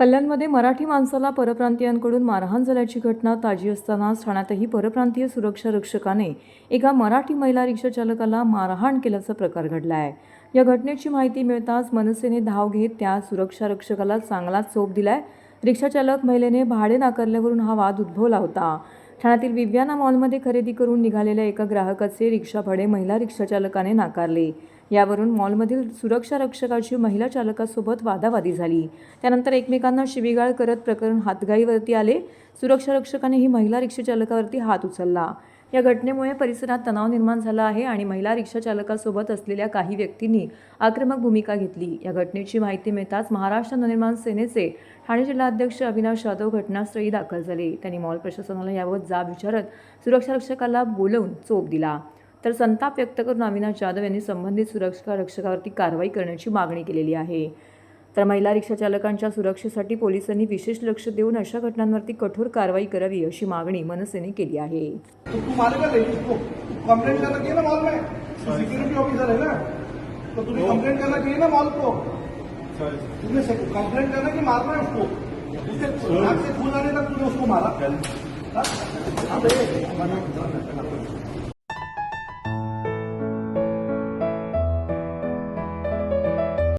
कल्याणमध्ये मराठी माणसाला परप्रांतीयांकडून मारहाण झाल्याची घटना ताजी असताना ठाण्यातही परप्रांतीय सुरक्षा रक्षकाने एका मराठी महिला रिक्षा चालकाला मारहाण केल्याचा प्रकार घडला आहे या घटनेची माहिती मिळताच मनसेने धाव घेत त्या सुरक्षा रक्षकाला चांगलाच चोप दिलाय. रिक्षाचालक महिलेने भाडे नाकारल्यावरून हा वाद उद्भवला होता. ठाण्यातील विव्याना मॉलमध्ये खरेदी करून निघालेल्या एका ग्राहकाचे रिक्षा भाडे महिला रिक्षाचालकाने नाकारले. यावरून मॉलमधील सुरक्षा रक्षकाची महिला चालकासोबत वादावादी झाली. त्यानंतर एकमेकांना शिवीगाळ करत प्रकरण हातगाईवरती आले. सुरक्षा रक्षकाने ही महिला रिक्षाचालकावरती हात उचलला. या घटनेमुळे परिसरात तणाव निर्माण झाला आहे आणि महिला रिक्षाचालकासोबत असलेल्या काही व्यक्तींनी आक्रमक भूमिका घेतली. या घटनेची माहिती मिळताच महाराष्ट्र नवनिर्माण सेनेचे ठाणे जिल्हाध्यक्ष अविनाश जाधव घटनास्थळी दाखल झाले. त्यांनी मॉल प्रशासनाला याबाबत जाब विचारत सुरक्षा रक्षकाला बोलवून चोप दिला. तर संताप व्यक्त करून अविनाश जाधव यांनी संबंधित सुरक्षा रक्षकावरती कारवाई करण्याची मागणी केलेली आहे तर महिला रिक्षाचालकांच्या सुरक्षेसाठी पोलिसांनी विशेष लक्ष देऊन अशा घटनांवरती कठोर कारवाई करावी अशी मागणी मनसेने केली आहे तो तू मारेगा नहीं उसको कंप्लेंट